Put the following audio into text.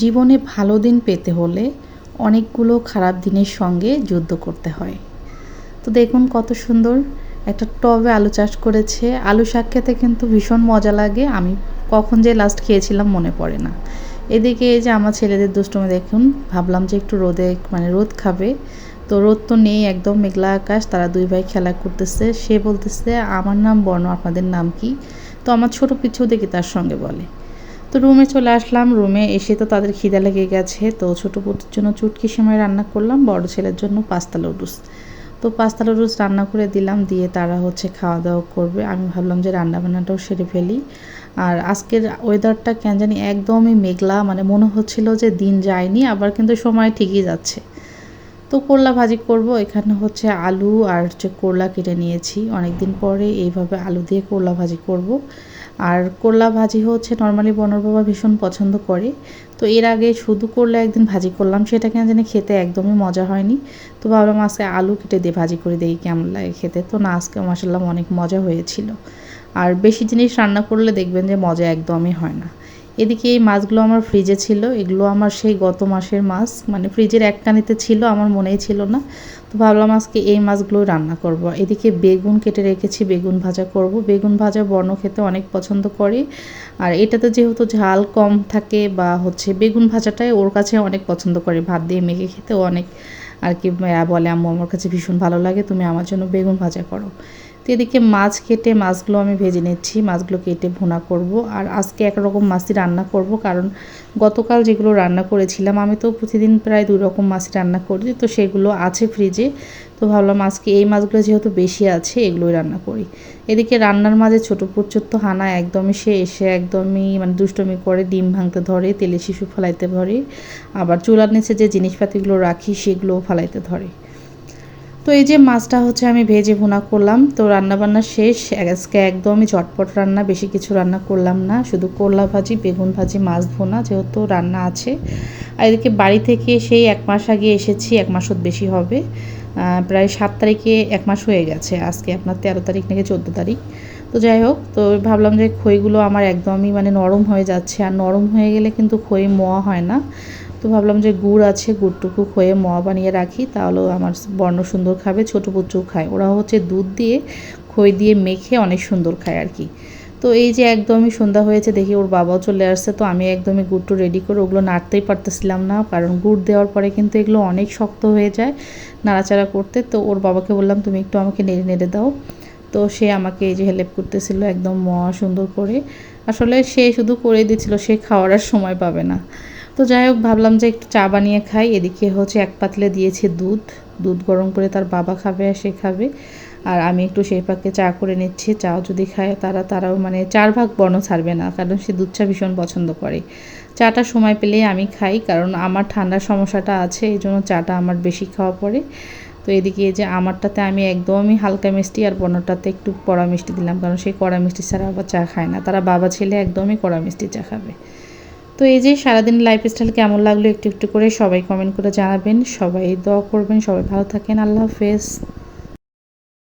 জীবনে ভালো দিন পেতে হলে অনেকগুলো খারাপ দিনের সঙ্গে যুদ্ধ করতে হয়। তো দেখুন কত সুন্দর একটা টবে আলু চাষ করেছে। আলু শাক খেতে কিন্তু ভীষণ মজা লাগে। আমি কখন যে লাস্ট খেয়েছিলাম মনে পড়ে না। এদিকে এই যে আমার ছেলেদের দুষ্টুমি দেখুন, ভাবলাম যে একটু রোদে মানে রোদ খাবে। তো রোদ তো নেই, একদম মেঘলা আকাশ, তারা দুই ভাই খেলা করতেছে। সে বলতেছে, আমার নাম বর্ণ, আপনাদের নাম কি? তো আমার ছোট পিছু দেখি তার সঙ্গে বলে। তো রুমে চলে আসলাম। রুমে এসে তো তাদের খিদা লেগে গেছে। তো ছোটো পুতুর জন্য চুটকি সময় রান্না করলাম। বড় ছেলের জন্য পাস্তা লুডুস তো পাস্তা লুডুস রান্না করে দিলাম। দিয়ে তারা হচ্ছে খাওয়া দাওয়া করবে। আমি ভাবলাম যে রান্না বান্নাটাও সেরে ফেলি। আর আজকের ওয়েদারটা কেন জানি একদমই মেঘলা। মানে মনে হচ্ছিল যে দিন যায়নি, আবার কিন্তু সময় ঠিকই যাচ্ছে। তো করলা ভাজি করব। এখানে হচ্ছে আলু আর হচ্ছে করলা কেটে নিয়েছি। অনেক দিন পরে এইভাবে আলু দিয়ে করলা ভাজি করব। আর করলা ভাজি হচ্ছে নর্মালি বনর বাবা ভীষণ পছন্দ করে। তো এর আগে শুধু করলে একদিন ভাজি করলাম, সেটা কেন জানি খেতে একদমই মজা হয়নি। তো ভাবলাম আজকে আলু কেটে দিয়ে ভাজি করে দিই, কেমন লাগে খেতে। তো না, আজকে মাসাল্লাম অনেক মজা হয়েছিল। আর বেশি জিনিস রান্না করলে দেখবেন যে মজা একদমই হয় না। এদিকে এই মাছগুলো আমার ফ্রিজে ছিল। এগুলো আমার সেই গত মাসের মাছ। মানে ফ্রিজের একটানিতে ছিল, আমার মনেই ছিল না। তো ভাবলাম আজকে এই মাছগুলো রান্না করব। এদিকে বেগুন কেটে রেখেছি, বেগুন ভাজা করব। বেগুন ভাজা বর্ণ খেতে অনেক পছন্দ করে। আর এটাতে যেহেতু ঝাল কম থাকে বা হচ্ছে বেগুন ভাজাটাই ওর কাছে অনেক পছন্দ করে। ভাত দিয়ে মেখে খেতেও অনেক আর কি বলে, আম্মু, আমার কাছে ভীষণ ভালো লাগে, তুমি আমার জন্য বেগুন ভাজা করো। তো এদিকে মাছ কেটে মাছগুলো আমি ভেজে নিচ্ছি, মাছগুলো কেটে ভুনা করব। আর আজকে একরকম মাছই রান্না করব, কারণ গতকাল যেগুলো রান্না করেছিলাম, আমি তো প্রতিদিন প্রায় দুই রকম মাছ রান্না করি, তো সেগুলো আছে ফ্রিজে। তো ভাবলাম আজকে এই মাছগুলো যেহেতু বেশি আছে, এগুলোই রান্না করি। এদিকে রান্নার মাঝে ছোটো প্রচুর তো হানা একদমই সে এসে একদমই মানে দুষ্টমি করে ডিম ভাঙতে ধরে, তেলে শিশু ফেলাইতে ধরে, আবার চুলার নিচে যে জিনিসপাতিগুলো রাখি সেগুলোও ফেলাইতে ধরে। তো এই যে মাছটা হচ্ছে আমি ভেজে ভুনা করলাম, তো রান্নাবান্না শেষ। আজকে একদমই চটপট রান্না, বেশি কিছু রান্না করলাম না। শুধু করলা ভাজি, বেগুন ভাজি, মাছ ভুনা যেহেতু রান্না আছে। আর এদিকে বাড়ি থেকে সেই এক মাস আগে এসেছি, এক মাসত বেশি হবে। প্রায় সাত তারিখে এক মাস হয়ে গেছে। আজকে আপনার তেরো তারিখ নাকি চোদ্দ তারিখ। তো যাই হোক, তো ভাবলাম যে খইগুলো আমার একদমই মানে নরম হয়ে যাচ্ছে। আর নরম হয়ে গেলে কিন্তু খই মোয়া হয় না। তো ভাবলাম যে গুড় আছে, গুড়টুকু খয়ে মোয়া বানিয়ে রাখি, তাহলেও আমার বর্ণ সুন্দর খাবে, ছোটো পুচু খায়। ওরা হচ্ছে দুধ দিয়ে, খই দিয়ে মেখে অনেক সুন্দর খায় আর কি। তো এই যে একদমই সন্ধ্যা হয়েছে, দেখি ওর বাবাও চলে আসছে, তো আমি একদমই গুড়টু রেডি করে ওগুলো নাড়তেই পারতেছিলাম না, কারণ গুড় দেওয়ার পরে কিন্তু এগুলো অনেক শক্ত হয়ে যায় নাড়াচাড়া করতে। তো ওর বাবাকে বললাম, তুমি একটু আমাকে নেড়ে নেড়ে দাও। তো সে আমাকে এই যে হেল্প করতেছিল একদম মহা সুন্দর করে। আসলে সে শুধু করে দিচ্ছিল সে খাওয়ার আর সময় পাবে না। তো যাই হোক, ভাবলাম যে একটু চা বানিয়ে খাই। এদিকে হচ্ছে এক পাতলে দিয়েছে দুধ। দুধ গরম করে তার বাবা খাবে আর সে খাবে। আর আমি একটু সেই পাকে চা করে নিচ্ছি। চাও যদি খায় তারা, তারাও মানে চার ভাগ বর্ণ ছাড়বে না, কারণ সে দুধ চা ভীষণ পছন্দ করে। চাটা সময় পেলেই আমি খাই, কারণ আমার ঠান্ডার সমস্যাটা আছে, এই জন্য চাটা আমার বেশি খাওয়া পড়ে। তো এদিকে যে আমারটাতে আমি একদমই হালকা মিষ্টি আর বর্ণটাতে একটু কড়া মিষ্টি দিলাম, কারণ সেই কড়া মিষ্টি ছাড়া আবার চা খায় না। তারা বাবা ছেলে একদমই কড়া মিষ্টি চা খাবে। তো এই যে সারাদিন লাইফস্টাইল কেমন লাগল একটু একটু করে সবাই কমেন্ট করে জানাবেন। সবাই দোয়া করবেন, সবাই ভালো থাকেন। আল্লাহ হাফেজ।